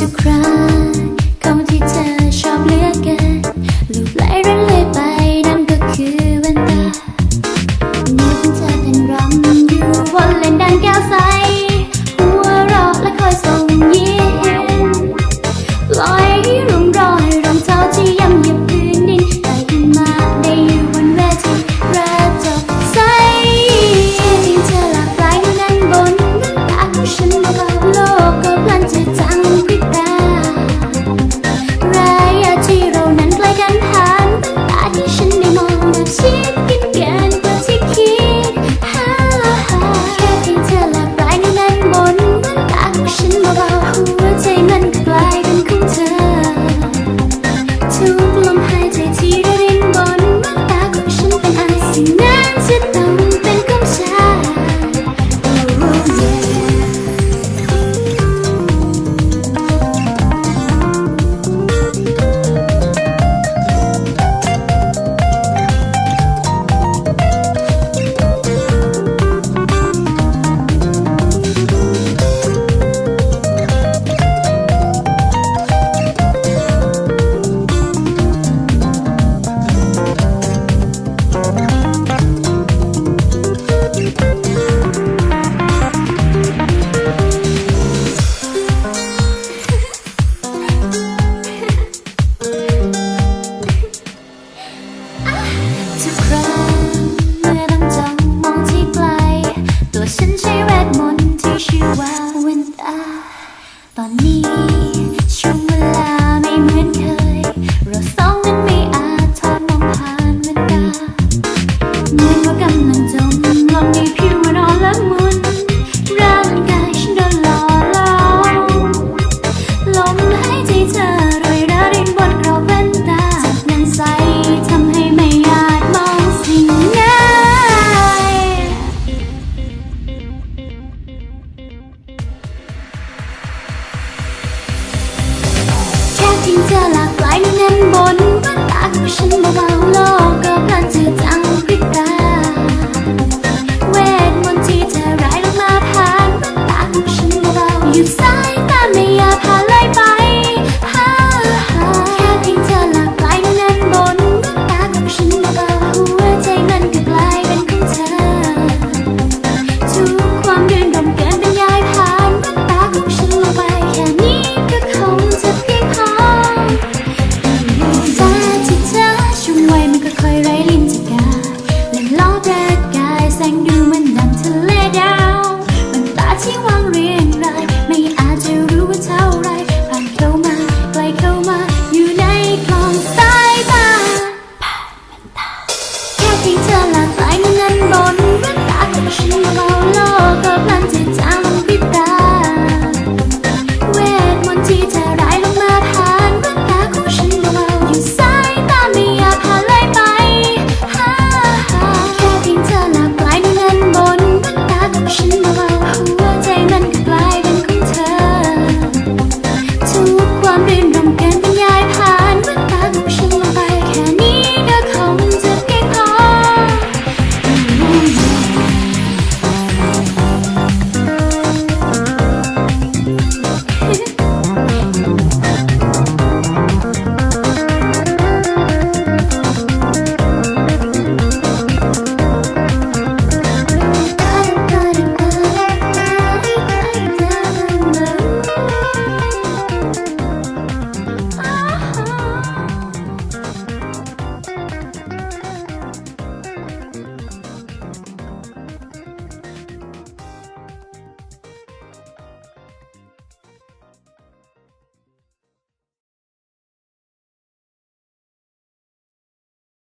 ทุกครั้งคำที่เธอ ทิ้งเธอลากลายในเนบน้าตาของฉันเบาๆโลกก็เพลินเธอจังพริบตา